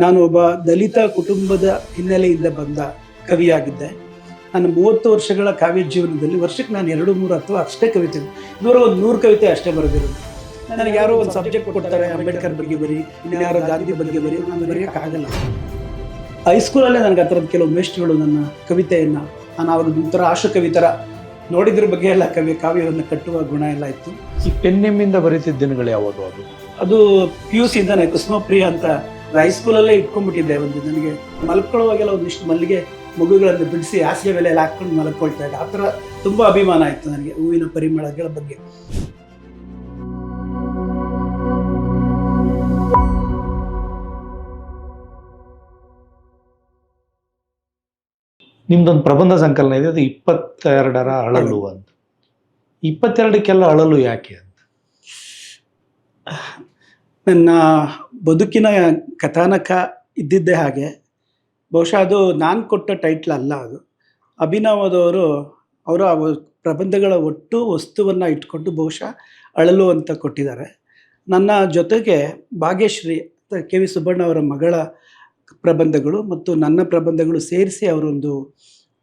ನಾನು ಒಬ್ಬ ದಲಿತ ಕುಟುಂಬದ ಹಿನ್ನೆಲೆಯಿಂದ ಬಂದ ಕವಿಯಾಗಿದ್ದೆ. ನನ್ನ ಮೂವತ್ತು ವರ್ಷಗಳ ಕಾವ್ಯ ಜೀವನದಲ್ಲಿ ವರ್ಷಕ್ಕೆ ನಾನು ಎರಡು ಮೂರು ಅಥವಾ ಅಷ್ಟೇ ಕವಿತೆ ನೂರ ಒಂದು ನೂರು ಕವಿತೆ ಅಷ್ಟೇ ಬರೆದಿರೋದು. ನನಗೆ ಯಾರೋ ಒಂದು ಸಬ್ಜೆಕ್ಟ್ ಕೊಡ್ತಾರೆ ಅಂಬೇಡ್ಕರ್ ಬಗ್ಗೆ ಬರಿ ಇನ್ಯಾರೋ ಗಾಂಧಿ ಬಗ್ಗೆ ಬರಿ ನಾನು ಬರೆಯೋಕ್ಕಾಗಲ್ಲ ಹೈಸ್ಕೂಲಲ್ಲೇ ನನಗೆ ಆ ಥರದ ಕೆಲವು ಮೇಷ್ಟ್ರುಗಳು ನನ್ನ ಕವಿತೆಯನ್ನು ನಾನು ಅವಾಗ ಒಂಥರ ಆಶು ಕವಿತರ ನೋಡಿದ್ರ ಬಗ್ಗೆ ಎಲ್ಲ ಕವಿ ಕಾವ್ಯವನ್ನು ಕಟ್ಟುವ ಗುಣ ಎಲ್ಲ ಇತ್ತು. ಈ ಪೆನ್ನೆಮ್ಮಿಂದ ಬರೀತಿದ್ದ ದಿನಗಳು ಯಾವಾಗ ಅದು? ಅದು ಪಿ ಯು ಸಿಂದಾನೆ ಕುಸುಮಪ್ರಿಯ ಅಂತ ಹೈಸ್ಕೂಲಲ್ಲೇ ಇಟ್ಕೊಂಡ್ಬಿಟ್ಟಿದ್ದೆ ಒಂದು ನನಗೆ ಮಲ್ಕೊಳ್ಳುವಾಗೆಲ್ಲ ಒಂದಿಷ್ಟು ಮಲ್ಲಿಗೆ ಮಗುಗಳನ್ನು ಬಿಡಿಸಿ ಹಾಸಿಗೆ ಮೇಲೆ ಹಾಕ್ಕೊಂಡು ಹಾಕೊಂಡು ಮಲ್ಕೊಳ್ತಾ ಇದ್ದೆ. ಆ ಥರ ತುಂಬ ಅಭಿಮಾನ ಆಯಿತು ನನಗೆ ಹೂವಿನ ಪರಿಮಳಗಳ ಬಗ್ಗೆ. ನಿಮ್ದೊಂದು ಪ್ರಬಂಧ ಸಂಕಲನ ಇದೆ ಅದು ಇಪ್ಪತ್ತೆರಡರ ಅಳಲು ಅಂತ. ಇಪ್ಪತ್ತೆರಡಕ್ಕೆಲ್ಲ ಅಳಲು ಯಾಕೆ ಅಂತ? ನನ್ನ ಬದುಕಿನ ಕಥಾನಕ ಇದ್ದಿದ್ದೇ ಹಾಗೆ, ಬಹುಶಃ ಅದು ನಾನು ಕೊಟ್ಟ ಟೈಟ್ಲ್ ಅಲ್ಲ ಅದು. ಅಭಿನವದವರು ಅವರ ಪ್ರಬಂಧಗಳ ಒಟ್ಟು ವಸ್ತುವನ್ನು ಇಟ್ಕೊಂಡು ಬಹುಶಃ ಅಳಲು ಅಂತ ಕೊಟ್ಟಿದ್ದಾರೆ. ನನ್ನ ಜೊತೆಗೆ ಭಾಗ್ಯಶ್ರೀ ಕೆ ವಿ ಸುಬ್ಬಣ್ಣ ಅವರ ಮಗಳ ಪ್ರಬಂಧಗಳು ಮತ್ತು ನನ್ನ ಪ್ರಬಂಧಗಳು ಸೇರಿಸಿ ಅವರೊಂದು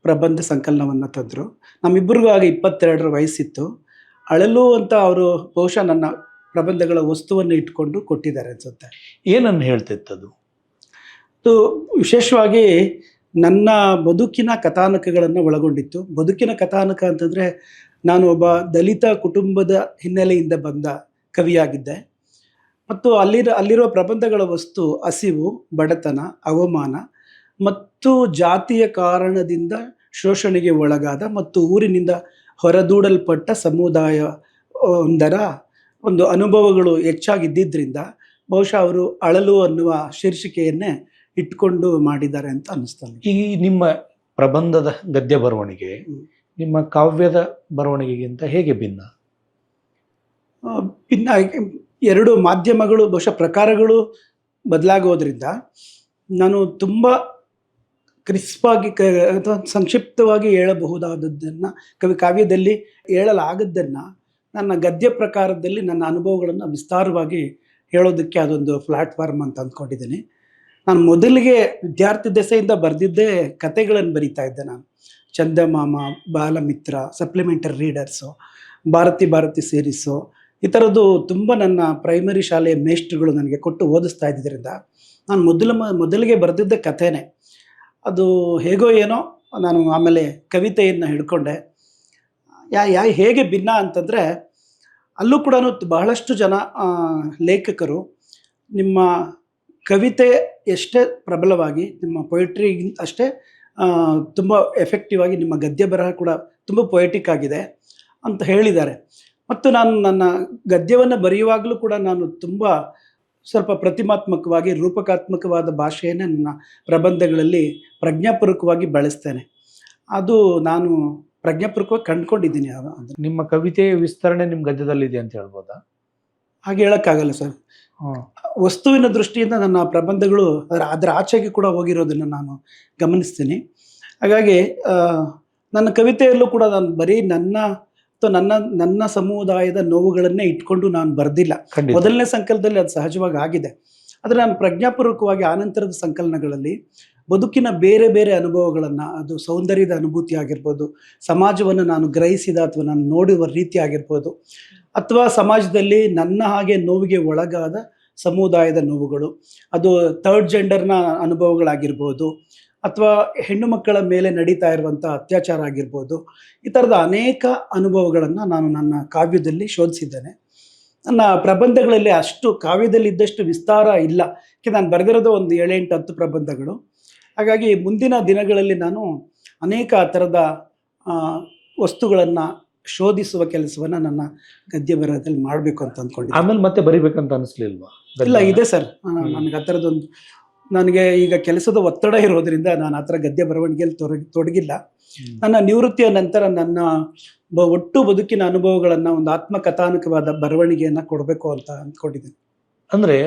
ಪ್ರಬಂಧ ಸಂಕಲನವನ್ನು ತಂದರು. ನಮ್ಮಿಬ್ಬರಿಗೂ ಆಗ ಇಪ್ಪತ್ತೆರಡರ ವಯಸ್ಸಿತ್ತು. ಅಳಲು ಅಂತ ಅವರು ಬಹುಶಃ ನನ್ನ ಪ್ರಬಂಧಗಳ ವಸ್ತುವನ್ನು ಇಟ್ಕೊಂಡು ಕೊಟ್ಟಿದ್ದಾರೆ ಅನ್ಸುತ್ತೆ. ಏನನ್ನು ಹೇಳ್ತಿತ್ತದು? ಅದು ವಿಶೇಷವಾಗಿ ನನ್ನ ಬದುಕಿನ ಕಥಾನಕಗಳನ್ನು ಒಳಗೊಂಡಿತ್ತು. ಬದುಕಿನ ಕಥಾನಕ ಅಂತಂದರೆ ನಾನು ಒಬ್ಬ ದಲಿತ ಕುಟುಂಬದ ಹಿನ್ನೆಲೆಯಿಂದ ಬಂದ ಕವಿಯಾಗಿದ್ದೆ. ಮತ್ತು ಅಲ್ಲಿರ ಅಲ್ಲಿರುವ ಪ್ರಬಂಧಗಳ ವಸ್ತು ಹಸಿವು ಬಡತನ ಅವಮಾನ ಮತ್ತು ಜಾತಿಯ ಕಾರಣದಿಂದ ಶೋಷಣೆಗೆ ಒಳಗಾದ ಮತ್ತು ಊರಿನಿಂದ ಹೊರದೂಡಲ್ಪಟ್ಟ ಸಮುದಾಯ ಒಂದರ ಒಂದು ಅನುಭವಗಳು ಹೆಚ್ಚಾಗಿದ್ದರಿಂದ ಬಹುಶಃ ಅವರು ಅಳಲು ಅನ್ನುವ ಶೀರ್ಷಿಕೆಯನ್ನೇ ಇಟ್ಕೊಂಡು ಮಾಡಿದ್ದಾರೆ ಅಂತ ಅನ್ನಿಸ್ತಾನೆ ಈ ನಿಮ್ಮ ಪ್ರಬಂಧದ ಗದ್ಯ ಬರವಣಿಗೆ ನಿಮ್ಮ ಕಾವ್ಯದ ಬರವಣಿಗೆಗಿಂತ ಹೇಗೆ ಭಿನ್ನ? ಭಿನ್ನ ಎರಡು ಮಾಧ್ಯಮಗಳು ಬಹುಶಃ ಪ್ರಕಾರಗಳು ಬದಲಾಗೋದ್ರಿಂದ ನಾನು ತುಂಬ ಕ್ರಿಸ್ಪಾಗಿ ಕ ಅಥವಾ ಸಂಕ್ಷಿಪ್ತವಾಗಿ ಹೇಳಬಹುದಾದದ್ದನ್ನು ಕವಿ ಕಾವ್ಯದಲ್ಲಿ ಹೇಳಲಾಗದ್ದನ್ನು ನನ್ನ ಗದ್ಯ ಪ್ರಕಾರದಲ್ಲಿ ನನ್ನ ಅನುಭವಗಳನ್ನು ವಿಸ್ತಾರವಾಗಿ ಹೇಳೋದಕ್ಕೆ ಅದೊಂದು ಪ್ಲ್ಯಾಟ್ಫಾರ್ಮ್ ಅಂತ ಅಂದ್ಕೊಂಡಿದ್ದೀನಿ. ನಾನು ಮೊದಲಿಗೆ ವಿದ್ಯಾರ್ಥಿ ದೆಸೆಯಿಂದ ಬರೆದಿದ್ದೇ ಕತೆಗಳನ್ನು ಬರಿತಾ ಇದ್ದೆ ನಾನು. Chandamama Balamitra supplementary readers Bharati Bharati series ಈ ಥರದ್ದು ತುಂಬ ನನ್ನ ಪ್ರೈಮರಿ ಶಾಲೆಯ ಮೇಷ್ಟ್ರುಗಳು ನನಗೆ ಕೊಟ್ಟು ಓದಿಸ್ತಾ ಇದ್ದಿದ್ದರಿಂದ ನಾನು ಮೊದಲ ಮೊದಲಿಗೆ ಬರೆದಿದ್ದ ಕಥೆನೇ. ಅದು ಹೇಗೋ ಏನೋ ನಾನು ಆಮೇಲೆ ಕವಿತೆಯನ್ನು ಹಿಡ್ಕೊಂಡೆ. ಯಾ ಯಾ ಹೇಗೆ ಭಿನ್ನ ಅಂತಂದರೆ ಅಲ್ಲೂ ಕೂಡ ಬಹಳಷ್ಟು ಜನ ಲೇಖಕರು ನಿಮ್ಮ ಕವಿತೆ ಎಷ್ಟೇ ಪ್ರಬಲವಾಗಿ, ನಿಮ್ಮ ಪೊಯಿಟ್ರಿ ಅಷ್ಟೇ ತುಂಬ ಎಫೆಕ್ಟಿವ್ ಆಗಿ ನಿಮ್ಮ ಗದ್ಯ ಬರಹ ಕೂಡ ತುಂಬ ಪೊಯೆಟಿಕ್ ಆಗಿದೆ ಅಂತ ಹೇಳಿದ್ದಾರೆ. ಮತ್ತು ನಾನು ನನ್ನ ಗದ್ಯವನ್ನು ಬರೆಯುವಾಗಲೂ ಕೂಡ ನಾನು ತುಂಬ ಸ್ವಲ್ಪ ಪ್ರತಿಮಾತ್ಮಕವಾಗಿ, ರೂಪಕಾತ್ಮಕವಾದ ಭಾಷೆಯನ್ನೇ ನನ್ನ ಪ್ರಬಂಧಗಳಲ್ಲಿ ಪ್ರಜ್ಞಾಪೂರ್ವಕವಾಗಿ ಬಳಸ್ತೇನೆ. ಅದು ನಾನು ಪ್ರಜ್ಞಾಪೂರ್ವಕವಾಗಿ ಕಂಡುಕೊಂಡಿದ್ದೀನಿ ಅದು ನಿಮ್ಮ ಕವಿತೆಯ ವಿಸ್ತರಣೆ ನಿಮ್ಮ ಗದ್ಯದಲ್ಲಿದೆ ಅಂತ ಹೇಳ್ಬೋದಾ? ಹಾಗೆ ಹೇಳೋಕ್ಕಾಗಲ್ಲ ಸರ್. ವಸ್ತುವಿನ ದೃಷ್ಟಿಯಿಂದ ನನ್ನ ಪ್ರಬಂಧಗಳು ಅದರ ಅದರ ಆಚೆಗೆ ಕೂಡ ಹೋಗಿರೋದನ್ನು ನಾನು ಗಮನಿಸ್ತೀನಿ. ಹಾಗಾಗಿ ನನ್ನ ಕವಿತೆಯಲ್ಲೂ ಕೂಡ ನಾನು ಬರೀ ನನ್ನ ಅಥವಾ ನನ್ನ ನನ್ನ ಸಮುದಾಯದ ನೋವುಗಳನ್ನೇ ಇಟ್ಕೊಂಡು ನಾನು ಬರೆದಿಲ್ಲ. ಮೊದಲನೇ ಸಂಕಲನದಲ್ಲಿ ಅದು ಸಹಜವಾಗಿ ಆಗಿದೆ. ಆದರೆ ನಾನು ಪ್ರಜ್ಞಾಪೂರ್ವಕವಾಗಿ ಆನಂತರದ ಸಂಕಲನಗಳಲ್ಲಿ ಬದುಕಿನ ಬೇರೆ ಬೇರೆ ಅನುಭವಗಳನ್ನು, ಅದು ಸೌಂದರ್ಯದ ಅನುಭೂತಿ ಆಗಿರ್ಬೋದು, ಸಮಾಜವನ್ನು ನಾನು ಗ್ರಹಿಸಿದ ಅಥವಾ ನಾನು ನೋಡುವ ರೀತಿ ಆಗಿರ್ಬೋದು, ಅಥವಾ ಸಮಾಜದಲ್ಲಿ ನನ್ನ ಹಾಗೆ ನೋವಿಗೆ ಒಳಗಾದ ಸಮುದಾಯದ ನೋವುಗಳು, ಅದು ಥರ್ಡ್ ಜೆಂಡರ್ನ ಅನುಭವಗಳಾಗಿರ್ಬೋದು, ಅಥವಾ ಹೆಣ್ಣು ಮಕ್ಕಳ ಮೇಲೆ ನಡೀತಾ ಇರುವಂಥ ಅತ್ಯಾಚಾರ ಆಗಿರ್ಬೋದು, ಈ ಥರದ ಅನೇಕ ಅನುಭವಗಳನ್ನು ನಾನು ನನ್ನ ಕಾವ್ಯದಲ್ಲಿ ಶೋಧಿಸಿದ್ದೇನೆ. ನನ್ನ ಪ್ರಬಂಧಗಳಲ್ಲಿ ಅಷ್ಟು ಕಾವ್ಯದಲ್ಲಿ ಇದ್ದಷ್ಟು ವಿಸ್ತಾರ ಇಲ್ಲ. ಯಾಕೆ, ನಾನು ಬರೆದಿರೋದು ಒಂದು ಏಳೆಂಟು ಹತ್ತು ಪ್ರಬಂಧಗಳು. ಹಾಗಾಗಿ ಮುಂದಿನ ದಿನಗಳಲ್ಲಿ ನಾನು ಅನೇಕ ಥರದ ವಸ್ತುಗಳನ್ನು ಶೋಧಿಸುವ ಕೆಲಸವನ್ನು ನನ್ನ ಗದ್ಯ ಬರಹದಲ್ಲಿ ಮಾಡಬೇಕು ಅಂತ ಅಂದ್ಕೊಂಡು ಆಮೇಲೆ ಮತ್ತೆ ಬರಿಬೇಕಂತ ಅನಿಸ್ಲಿಲ್ವಾ? ಇಲ್ಲ ಇದೆ ಸರ್. ನನಗೆ ಆ ಥರದೊಂದು ನನಗೆ ಈಗ ಕೆಲಸದ ಒತ್ತಡ ಇರೋದ್ರಿಂದ ನಾನು ಆ ಥರ ಗದ್ಯ ಬರವಣಿಗೆಯಲ್ಲಿ ತೊಡಗಿ ತೊಡಗಿಲ್ಲ. ನನ್ನ ನಿವೃತ್ತಿಯ ನಂತರ ನನ್ನ ಬ- ಒಟ್ಟು ಬದುಕಿನ ಅನುಭವಗಳನ್ನು ಒಂದು ಆತ್ಮಕಥಾನಕವಾದ ಬರವಣಿಗೆಯನ್ನು ಕೊಡಬೇಕು ಅಂತ ಅಂದ್ಕೊಂಡಿದ್ದೀನಿ ಅಂದ್ರೆ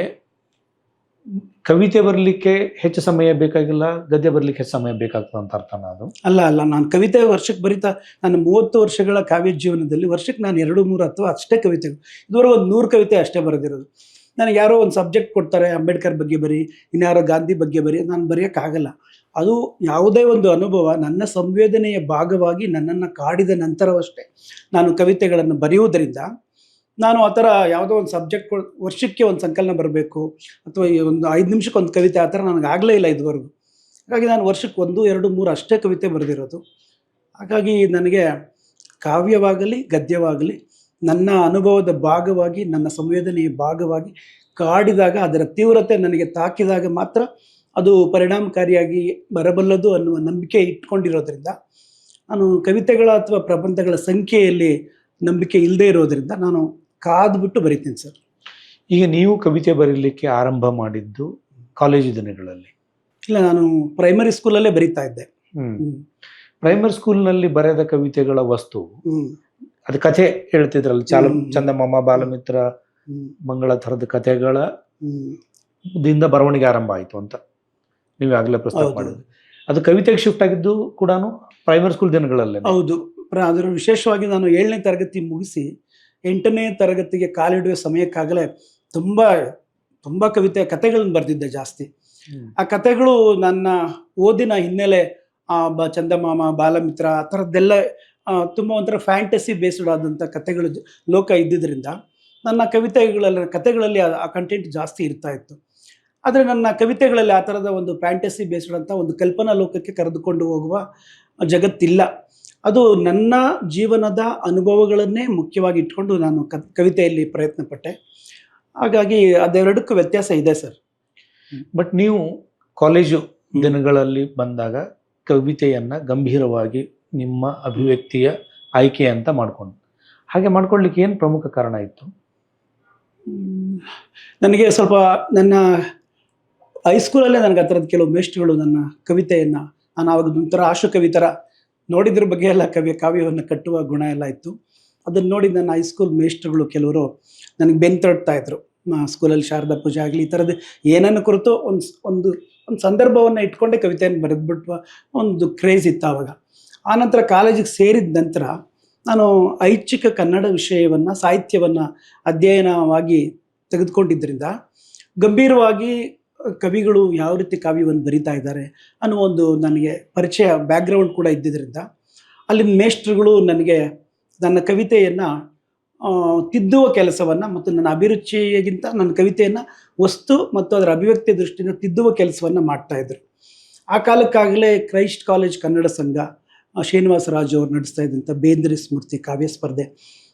ಕವಿತೆ ಬರಲಿಕ್ಕೆ ಹೆಚ್ಚು ಸಮಯ ಬೇಕಾಗಿಲ್ಲ, ಗದ್ಯ ಬರಲಿಕ್ಕೆ ಹೆಚ್ಚು ಸಮಯ ಬೇಕಾಗ್ತದೆ ಅಂತ ಅರ್ಥನ ಅದು? ಅಲ್ಲ ಅಲ್ಲ, ನಾನು ಕವಿತೆ ವರ್ಷಕ್ಕೆ ಬರಿತಾ ನನ್ನ ಮೂವತ್ತು ವರ್ಷಗಳ ಕಾವ್ಯ ಜೀವನದಲ್ಲಿ ವರ್ಷಕ್ಕೆ ನಾನು ಎರಡು, ಮೂರು ಅಥವಾ ಅಷ್ಟೇ ಕವಿತೆಗಳು, ಇದುವರೆಗೆ ಒಂದು ನೂರು ಕವಿತೆ ಅಷ್ಟೇ ಬರೆದಿರೋದು. ನನಗೆ ಯಾರೋ ಒಂದು ಸಬ್ಜೆಕ್ಟ್ ಕೊಡ್ತಾರೆ, ಅಂಬೇಡ್ಕರ್ ಬಗ್ಗೆ ಬರಿ, ಇನ್ಯಾರೋ ಗಾಂಧಿ ಬಗ್ಗೆ ಬರಿ, ನಾನು ಬರೆಯೋಕ್ಕಾಗಲ್ಲ. ಅದು ಯಾವುದೇ ಒಂದು ಅನುಭವ ನನ್ನ ಸಂವೇದನೆಯ ಭಾಗವಾಗಿ ನನ್ನನ್ನು ಕಾಡಿದ ನಂತರವಷ್ಟೇ ನಾನು ಕವಿತೆಗಳನ್ನು ಬರೆಯುವುದರಿಂದ ನಾನು ಆ ಥರ ಯಾವುದೋ ಒಂದು ಸಬ್ಜೆಕ್ಟ್ ವರ್ಷಕ್ಕೆ ಒಂದು ಸಂಕಲನ ಬರಬೇಕು ಅಥವಾ ಒಂದು ಐದು ನಿಮಿಷಕ್ಕೆ ಒಂದು ಕವಿತೆ ಆ ಥರ ನನಗೆ ಆಗಲೇ ಇಲ್ಲ ಇದುವರೆಗೂ. ಹಾಗಾಗಿ ನಾನು ವರ್ಷಕ್ಕೆ ಒಂದು, ಎರಡು, ಮೂರು ಅಷ್ಟೇ ಕವಿತೆ ಬರೆದಿರೋದು. ಹಾಗಾಗಿ ನನಗೆ ಕಾವ್ಯವಾಗಲಿ, ಗದ್ಯವಾಗಲಿ, ನನ್ನ ಅನುಭವದ ಭಾಗವಾಗಿ, ನನ್ನ ಸಂವೇದನೆಯ ಭಾಗವಾಗಿ ಕಾಡಿದಾಗ ಅದರ ತೀವ್ರತೆ ನನಗೆ ತಾಕಿದಾಗ ಮಾತ್ರ ಅದು ಪರಿಣಾಮಕಾರಿಯಾಗಿ ಬರಬಲ್ಲದು ಅನ್ನುವ ನಂಬಿಕೆ ಇಟ್ಕೊಂಡಿರೋದ್ರಿಂದ, ನಾನು ಕವಿತೆಗಳ ಅಥವಾ ಪ್ರಬಂಧಗಳ ಸಂಖ್ಯೆಯಲ್ಲಿ ನಂಬಿಕೆ ಇಲ್ಲದೆ ಇರೋದ್ರಿಂದ ನಾನು ಕಾದ್ಬಿಟ್ಟು ಬರಿತೀನಿ ಸರ್ ಈಗ ನೀವು ಕವಿತೆ ಬರೀಲಿಕ್ಕೆ ಆರಂಭ ಮಾಡಿದ್ದು ಕಾಲೇಜು ದಿನಗಳಲ್ಲಿ ಇಲ್ಲ ನಾನು ಪ್ರೈಮರಿ ಸ್ಕೂಲಲ್ಲೇ ಬರೀತಾ ಇದ್ದೆ. ಪ್ರೈಮರಿ ಸ್ಕೂಲ್ನಲ್ಲಿ ಬರೆದ ಕವಿತೆಗಳ ವಸ್ತು. ಅದು ಕಥೆ ಹೇಳ್ತಿದ್ರಲ್ಲ ಚಾಲ. ಚಂದಮಾಮ ಬಾಲಮಿತ್ರ. ಮಂಗಳ ಥರದ ಕಥೆಗಳ. ದಿಂದ ಬರವಣಿಗೆ ಆರಂಭ ಆಯಿತು ಅಂತ ನೀವು ಆಗಲೇ ಪ್ರಸ್ತಾಪ ಮಾಡಿದ್ರು ಅದು ಕವಿತೆಗೆ ಶಿಫ್ಟ್ ಆಗಿದ್ದು ಕೂಡ ಪ್ರೈಮರಿ ಸ್ಕೂಲ್ ದಿನಗಳಲ್ಲೇ ಹೌದು ಅದರ ವಿಶೇಷವಾಗಿ ನಾನು ಏಳನೇ ತರಗತಿ ಮುಗಿಸಿ ಎಂಟನೇ ತರಗತಿಗೆ ಕಾಲಿಡುವ ಸಮಯಕ್ಕಾಗಲೇ ತುಂಬ ತುಂಬ ಕವಿತೆ ಕಥೆಗಳನ್ನ ಬರೆದಿದ್ದೆ ಜಾಸ್ತಿ. ಆ ಕಥೆಗಳು ನನ್ನ ಓದಿನ ಹಿನ್ನೆಲೆ ಆ ಬ ಚಂದಮಾಮ ಬಾಲಮಿತ್ರ ಆ ಥರದ್ದೆಲ್ಲ ತುಂಬ ಒಂಥರ ಫ್ಯಾಂಟಸಿ ಬೇಸ್ಡ್ ಆದಂಥ ಕಥೆಗಳು ಲೋಕ ಇದ್ದಿದ್ದರಿಂದ ನನ್ನ ಕವಿತೆಗಳಲ್ಲಿ ಕಥೆಗಳಲ್ಲಿ ಆ ಕಂಟೆಂಟ್ ಜಾಸ್ತಿ ಇರ್ತಾ ಇತ್ತು. ಆದರೆ ನನ್ನ ಕವಿತೆಗಳಲ್ಲಿ ಆ ಥರದ ಒಂದು ಫ್ಯಾಂಟಸಿ ಬೇಸ್ಡ್ ಅಂತ ಒಂದು ಕಲ್ಪನಾ ಲೋಕಕ್ಕೆ ಕರೆದುಕೊಂಡು ಹೋಗುವ ಜಗತ್ತಿಲ್ಲ. ಅದು ನನ್ನ ಜೀವನದ ಅನುಭವಗಳನ್ನೇ ಮುಖ್ಯವಾಗಿ ಇಟ್ಕೊಂಡು ನಾನು ಕವಿತೆಯಲ್ಲಿ ಪ್ರಯತ್ನ ಪಟ್ಟೆ ಹಾಗಾಗಿ ಅದೆರಡಕ್ಕೂ ವ್ಯತ್ಯಾಸ ಇದೆ ಸರ್. ಬಟ್ ನೀವು ಕಾಲೇಜು ದಿನಗಳಲ್ಲಿ ಬಂದಾಗ ಕವಿತೆಯನ್ನು ಗಂಭೀರವಾಗಿ ನಿಮ್ಮ ಅಭಿವ್ಯಕ್ತಿಯ ಆಯ್ಕೆ ಅಂತ ಮಾಡ್ಕೊಂಡು. ಹಾಗೆ ಮಾಡ್ಕೊಳ್ಲಿಕ್ಕೆ ಏನು ಪ್ರಮುಖ ಕಾರಣ ಇತ್ತು? ನನಗೆ ಸ್ವಲ್ಪ ನನ್ನ ಹೈಸ್ಕೂಲಲ್ಲೇ ನನಗೆ ಆ ಥರದ ಕೆಲವು ಮೇಷ್ಟ್ರುಗಳು ನನ್ನ ಕವಿತೆಯನ್ನು ನಾನು ಆವಾಗ ಒಂಥರ ಆಶು ಕವಿ ಥರ ನೋಡಿದ್ರ ಬಗ್ಗೆ ಎಲ್ಲ ಕವಿ ಕಾವ್ಯವನ್ನು ಕಟ್ಟುವ ಗುಣ ಎಲ್ಲ ಇತ್ತು. ಅದನ್ನು ನೋಡಿ ನನ್ನ ಹೈಸ್ಕೂಲ್ ಮೇಷ್ಟ್ರುಗಳು ಕೆಲವರು ನನಗೆ ಬೆನ್ನು ತಡ್ತಾ ಇದ್ರು. ಸ್ಕೂಲಲ್ಲಿ ಶಾರದಾ ಪೂಜೆ ಆಗಲಿ, ಈ ಥರದ್ದು ಏನನ್ನು ಕುರಿತು ಒಂದು ಒಂದು ಒಂದು ಸಂದರ್ಭವನ್ನು ಇಟ್ಕೊಂಡೇ ಕವಿತೆಯನ್ನು ಬರೆದ್ಬಿಟ್ಟು ಒಂದು ಕ್ರೇಜ್ ಇತ್ತು ಆವಾಗ ಆನಂತರ ಕಾಲೇಜಿಗೆ ಸೇರಿದ ನಂತರ ನಾನು ಐಚ್ಛಿಕ ಕನ್ನಡ ವಿಷಯವನ್ನು, ಸಾಹಿತ್ಯವನ್ನು ಅಧ್ಯಯನವಾಗಿ ತೆಗೆದುಕೊಂಡಿದ್ದರಿಂದ ಗಂಭೀರವಾಗಿ ಕವಿಗಳು ಯಾವ ರೀತಿ ಕಾವ್ಯವನ್ನು ಬರಿತಾ ಇದ್ದಾರೆ ಅನ್ನೋ ಒಂದು ನನಗೆ ಪರಿಚಯ ಬ್ಯಾಕ್ಗ್ರೌಂಡ್ ಕೂಡ ಇದ್ದಿದ್ದರಿಂದ ಅಲ್ಲಿನ ಮೇಷ್ಟ್ರುಗಳು ನನಗೆ ನನ್ನ ಕವಿತೆಯನ್ನು ತಿದ್ದುವ ಕೆಲಸವನ್ನು ಮತ್ತು ನನ್ನ ಅಭಿರುಚಿಗಿಂತ ನನ್ನ ಕವಿತೆಯನ್ನು ವಸ್ತು ಮತ್ತು ಅದರ ಅಭಿವ್ಯಕ್ತಿ ದೃಷ್ಟಿಯಿಂದ ತಿದ್ದುವ ಕೆಲಸವನ್ನು ಮಾಡ್ತಾಯಿದ್ರು ಆ ಕಾಲಕ್ಕಾಗಲೇ ಕ್ರೈಸ್ಟ್ ಕಾಲೇಜ್ ಕನ್ನಡ ಸಂಘ ಶ್ರೀನಿವಾಸ ರಾಜು ಅವರು ನಡೆಸ್ತಾ ಇದ್ದಂಥ ಬೇಂದ್ರಿ ಸ್ಮೃತಿ ಕಾವ್ಯ ಸ್ಪರ್ಧೆ,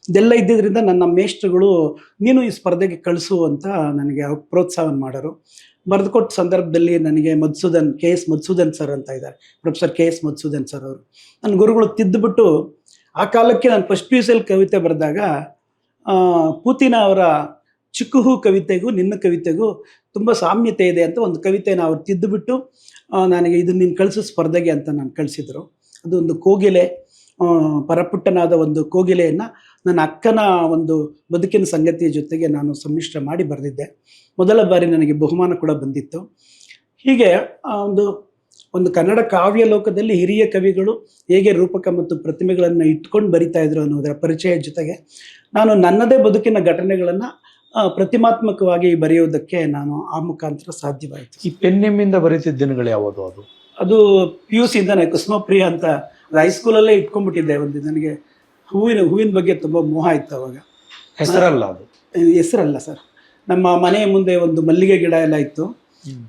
ಇದೆಲ್ಲ ಇದ್ದಿದ್ದರಿಂದ ನನ್ನ ಮೇಷ್ಟ್ರುಗಳು, ನೀನು ಈ ಸ್ಪರ್ಧೆಗೆ ಕಳಿಸು ಅಂತ ನನಗೆ ಪ್ರೋತ್ಸಾಹ ಪ್ರೋತ್ಸಾಹವನ್ನು ಮಾಡೋರು ಬರೆದುಕೊಟ್ಟ ಸಂದರ್ಭದಲ್ಲಿ ನನಗೆ Madhusudan K S Madhusudan sir ಅಂತ ಇದ್ದಾರೆ. Professor K S Madhusudan sir ಅವರು. ನನ್ನ ಗುರುಗಳು ತಿದ್ದುಬಿಟ್ಟು ಆ ಕಾಲಕ್ಕೆ ನಾನು ಫಸ್ಟ್ ಪಿ ಯು ಕವಿತೆ ಬರೆದಾಗ ಪೂತಿನ ಅವರ ಚಿಕ್ಕುಹು ಕವಿತೆಗೂ ನಿನ್ನ ಕವಿತೆಗೂ ತುಂಬ ಸಾಮ್ಯತೆ ಇದೆ ಅಂತ ಒಂದು ಕವಿತೆನ ಅವ್ರು ತಿದ್ದುಬಿಟ್ಟು ನನಗೆ ಇದನ್ನ ನೀನು ಕಳಿಸೋ ಸ್ಪರ್ಧೆಗೆ ಅಂತ ನಾನು ಕಳಿಸಿದರು. ಒಂದು ಕೋಗಿಲೆ ಪರಪುಟ್ಟನಾದ ಒಂದು ಕೋಗಿಲೆಯನ್ನು ನನ್ನ ಅಕ್ಕನ ಒಂದು ಬದುಕಿನ ಸಂಗತಿಯ ಜೊತೆಗೆ ನಾನು ಸಮ್ಮಿಶ್ರ ಮಾಡಿ ಬರೆದಿದ್ದೆ. ಮೊದಲ ಬಾರಿ ನನಗೆ ಬಹುಮಾನ ಕೂಡ ಬಂದಿತ್ತು. ಹೀಗೆ ಒಂದು ಒಂದು ಕನ್ನಡ ಕಾವ್ಯ ಲೋಕದಲ್ಲಿ ಹಿರಿಯ ಕವಿಗಳು ಹೇಗೆ ರೂಪಕ ಮತ್ತು ಪ್ರತಿಮೆಗಳನ್ನು ಇಟ್ಕೊಂಡು ಬರಿತಾ ಇದ್ರು ಅನ್ನೋದರ ಪರಿಚಯ ಜೊತೆಗೆ ನಾನು ನನ್ನದೇ ಬದುಕಿನ ಘಟನೆಗಳನ್ನು ಪ್ರತಿಮಾತ್ಮಕವಾಗಿ ಬರೆಯುವುದಕ್ಕೆ ನಾನು ಆ ಮುಖಾಂತರ ಸಾಧ್ಯವಾಯಿತು. ಈ ಪೆನ್ನೆಮ್ಮಿಂದ ಬರೀತಿದ್ದ ದಿನಗಳು ಯಾವುದು ಅದು? ಅದು ಪಿ ಯು ಸಿಯಿಂದನೇ ಕುಸುಮಪ್ರಿಯ ಅಂತ ಹೈಸ್ಕೂಲಲ್ಲೇ ಇಟ್ಕೊಂಡ್ಬಿಟ್ಟಿದ್ದೆ ಒಂದು ನನಗೆ ಹೂವಿನ ಹೂವಿನ ಬಗ್ಗೆ ತುಂಬ ಮೋಹ ಇತ್ತು ಅವಾಗ. ಹೆಸರಲ್ಲ ಅದು. ಹೆಸರಲ್ಲ ಸರ್. ನಮ್ಮ ಮನೆಯ ಮುಂದೆ ಒಂದು ಮಲ್ಲಿಗೆ ಗಿಡ ಎಲ್ಲ ಇತ್ತು.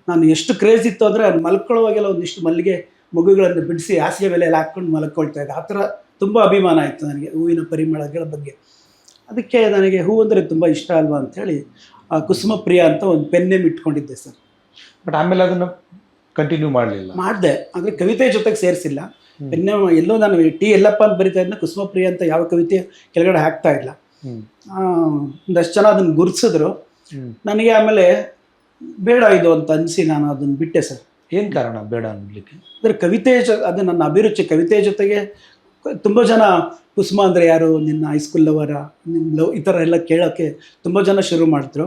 ನಾನು ಎಷ್ಟು ಕ್ರೇಜ್ ಇತ್ತು ಅಂದರೆ ಅದು ಮಲ್ಕೊಳ್ಳೋವಾಗೆಲ್ಲ ಒಂದಿಷ್ಟು ಮಲ್ಲಿಗೆ ಮಗುಗಳನ್ನು ಬಿಡಿಸಿ ಹಾಸಿಗೆ ಮೇಲೆ ಎಲ್ಲ ಹಾಕ್ಕೊಂಡು ಮಲ್ಕೊಳ್ತಾ ಇದ್ದೆ. ಆ ಥರ ತುಂಬ ಅಭಿಮಾನ ಇತ್ತು ನನಗೆ ಹೂವಿನ ಪರಿಮಳಗಳ ಬಗ್ಗೆ. ಅದಕ್ಕೆ ನನಗೆ ಹೂ ಅಂದರೆ ತುಂಬ ಇಷ್ಟ ಅಲ್ವಾ ಅಂಥೇಳಿ ಆ ಕುಸುಮ ಪ್ರಿಯ ಅಂತ ಒಂದು ಪೆನ್ನೇಮ್ ಇಟ್ಕೊಂಡಿದ್ದೆ ಸರ್. ಬಟ್ ಆಮೇಲೆ ಅದನ್ನ ಕಂಟಿನ್ಯೂ ಮಾಡಲಿಲ್ಲ. ಮಾಡಿದೆ ಆದರೆ ಕವಿತೆ ಜೊತೆಗೆ ಸೇರಿಸಿಲ್ಲ. ಇನ್ನು ಎಲ್ಲೋ ನಾನು ಟಿ ಎಲ್ಲಪ್ಪ ಅಂತ ಬರಿತಾ ಇದ್ದ ಕುಸುಮಪ್ರಿಯ ಅಂತ ಯಾವ ಕವಿತೆ ಕೆಳಗಡೆ ಹಾಕ್ತಾ ಇಲ್ಲ. ಒಂದಷ್ಟು ಜನ ಅದನ್ನು ಗುರುತಿಸಿದ್ರು ನನಗೆ ಆಮೇಲೆ ಬೇಡ ಇದು ಅಂತ ಅನಿಸಿ ನಾನು ಅದನ್ನು ಬಿಟ್ಟೆ ಸರ್. ಏನು ಕಾರಣ ಬೇಡ ಅನ್ಲಿಕ್ಕೆ? ಅಂದರೆ ಕವಿತೆ ಜೊ ಅದು ನನ್ನ ಅಭಿರುಚಿ ಕವಿತೆ ಜೊತೆಗೆ ತುಂಬ ಜನ ಕುಸುಮ ಅಂದರೆ ಯಾರು ನಿನ್ನ ಹೈಸ್ಕೂಲ್ ಲವರ ನಿಮ್ಮ ಲವ್ ಈ ಥರ ಎಲ್ಲ ಕೇಳೋಕ್ಕೆ ತುಂಬ ಜನ ಶುರು ಮಾಡಿದ್ರು.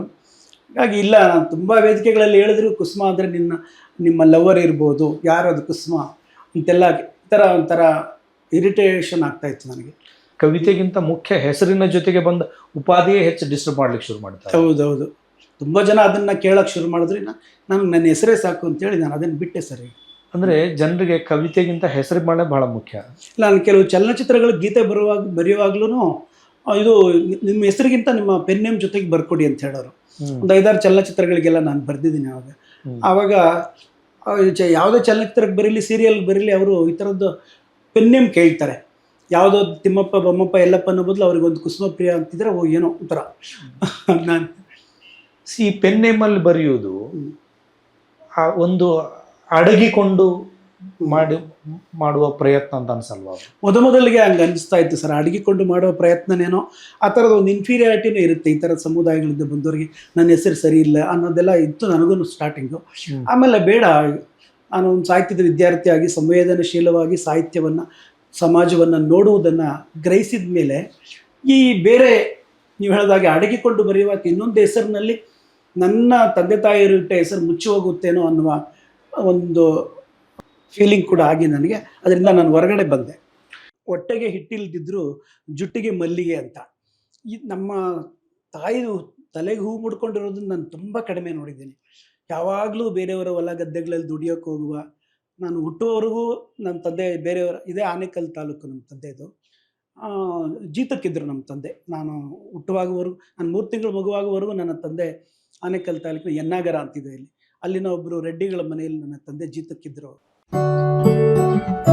ಹಾಗಾಗಿ ಇಲ್ಲ ನಾನು ತುಂಬ ವೇದಿಕೆಗಳಲ್ಲಿ ಹೇಳಿದ್ರು ಕುಸುಮ ಅಂದರೆ ನಿನ್ನ ನಿಮ್ಮ ಲವರ್ ಇರ್ಬೋದು ಯಾರು ಅದು ಕುಸುಮ ಅಂತೆಲ್ಲ ಈ ಥರ ಒಂಥರ ಇರಿಟೇಷನ್ ಆಗ್ತಾಯಿತ್ತು ನನಗೆ. ಕವಿತೆಗಿಂತ ಮುಖ್ಯ ಹೆಸರಿನ ಜೊತೆಗೆ ಬಂದ ಉಪಾಧಿಯೇ ಹೆಚ್ಚು ಡಿಸ್ಟರ್ಬ್ ಮಾಡ್ಲಿಕ್ಕೆ ಶುರು ಮಾಡ್ತಾರೆ. ಹೌದೌದು. ತುಂಬ ಜನ ಅದನ್ನು ಕೇಳೋಕ್ಕೆ ಶುರು ಮಾಡಿದ್ರೆ. ನಾನು ನನ್ನ ಹೆಸರೇ ಸಾಕು ಅಂತೇಳಿ ನಾನು ಅದನ್ನು ಬಿಟ್ಟೆ ಸರಿ. ಅಂದರೆ ಜನರಿಗೆ ಕವಿತೆಗಿಂತ ಹೆಸರು ಮಾಡೇ ಭಾಳ ಮುಖ್ಯ. ಇಲ್ಲ ನಾನು ಕೆಲವು ಚಲನಚಿತ್ರಗಳು ಗೀತೆ ಬರುವಾಗ ಬರೆಯುವಾಗ್ಲೂ ಇದು ನಿಮ್ಮ ಹೆಸರಿಗಿಂತ ನಿಮ್ಮ ಪೆನ್ ನೇಮ್ ಜೊತೆಗೆ ಬರ್ಕೊಡಿ ಅಂತ ಹೇಳೋರು. ಒಂದು ಐದಾರು ಚಲನಚಿತ್ರಗಳಿಗೆಲ್ಲ ನಾನು ಬರೆದಿದ್ದೀನಿ ಅವಾಗ. ಆವಾಗ ಯಾವುದೇ ಚಲನಚಿತ್ರಕ್ಕೆ ಬರೀಲಿ ಸೀರಿಯಲ್ ಬರೀಲಿ ಅವರು ಈ ಥರದ್ದು ಪೆನ್ನೇಮ್ ಕೇಳ್ತಾರೆ. ಯಾವುದೋ ತಿಮ್ಮಪ್ಪ ಬೊಮ್ಮಪ್ಪ ಎಲ್ಲಪ್ಪ ಅನ್ನೋ ಬದಲು ಅವ್ರಿಗೆ ಒಂದು ಕುಸುಮಪ್ರಿಯ ಅಂತಿದ್ರೆ ಓ ಏನೋ ಒಂಥರ. ನಾನು ಸಿ ಪೆನ್ ನೇಮಲ್ಲಿ ಬರೆಯುವುದು ಆ ಒಂದು ಅಡಗಿಕೊಂಡು ಮಾಡಿ ಮಾಡುವ ಪ್ರಯತ್ನ ಅಂತ ಅನ್ಸಲ್ವಾ? ಮೊದಮೊದಲಿಗೆ ಹಂಗೆ ಅನಿಸ್ತಾ ಇತ್ತು ಸರ್. ಅಡಗಿಕೊಂಡು ಮಾಡುವ ಪ್ರಯತ್ನನೇನೋ ಆ ಥರದ ಒಂದು ಇನ್ಫೀರಿಯಾರಿಟಿನೇ ಇರುತ್ತೆ ಈ ಥರದ ಸಮುದಾಯಗಳಿಂದ ಬಂದವರಿಗೆ. ನನ್ನ ಹೆಸರು ಸರಿ ಇಲ್ಲ ಅನ್ನೋದೆಲ್ಲ ಇತ್ತು ನನಗೂ ಸ್ಟಾರ್ಟಿಂಗು ಆಮೇಲೆ ಬೇಡ ನಾನು ಒಂದು ಸಾಹಿತ್ಯದ ವಿದ್ಯಾರ್ಥಿಯಾಗಿ ಸಂವೇದನಶೀಲವಾಗಿ ಸಾಹಿತ್ಯವನ್ನು ಸಮಾಜವನ್ನು ನೋಡುವುದನ್ನು ಗ್ರಹಿಸಿದ ಮೇಲೆ ಈ ಬೇರೆ ನೀವು ಹೇಳಿದಾಗೆ ಅಡಗಿಕೊಂಡು ಬರೆಯುವಾಗ ಇನ್ನೊಂದು ಹೆಸರಿನಲ್ಲಿ ನನ್ನ ತಂದೆ ತಾಯಿಯರು ಇಟ್ಟ ಹೆಸರು ಮುಚ್ಚಿ ಹೋಗುತ್ತೇನೋ ಅನ್ನುವ ಒಂದು ಫೀಲಿಂಗ್ ಕೂಡ ಆಗಿ ನನಗೆ, ಅದರಿಂದ ನಾನು ಹೊರಗಡೆ ಬಂದೆ. ಹೊಟ್ಟೆಗೆ ಹಿಟ್ಟಿಲ್ದಿದ್ರು ಜುಟ್ಟಿಗೆ ಮಲ್ಲಿಗೆ ಅಂತ. ಈ ನಮ್ಮ ತಾಯಿದು ತಲೆಗೆ ಹೂ ಮುಡ್ಕೊಂಡಿರೋದನ್ನ ನಾನು ತುಂಬ ಕಡಿಮೆ ನೋಡಿದ್ದೀನಿ. ಯಾವಾಗಲೂ ಬೇರೆಯವರ ಹೊಲ ಗದ್ದೆಗಳಲ್ಲಿ ದುಡಿಯೋಕೆ ಹೋಗುವ, ನಾನು ಹುಟ್ಟುವವರೆಗೂ ನಮ್ಮ ತಂದೆ ಬೇರೆಯವರ, ಇದೇ ಆನೇಕಲ್ ತಾಲೂಕು ನಮ್ಮ ತಂದೆದು. ಜೀತಕ್ಕಿದ್ರು ನಮ್ಮ ತಂದೆ. ನಾನು ಹುಟ್ಟುವಾಗುವವರೆಗೂ, ನಾನು ಮೂರು ತಿಂಗಳು ಮಗುವಾಗುವವರೆಗೂ ನನ್ನ ತಂದೆ ಆನೇಕಲ್ ತಾಲೂಕಿನ ಎನ್ನಾಗರ ಅಂತಿದೆ ಇಲ್ಲಿ. ಅಲ್ಲಿನ ಒಬ್ಬರು ರೆಡ್ಡಿಗಳ ಮನೆಯಲ್ಲಿ ನನ್ನ ತಂದೆ Thank you.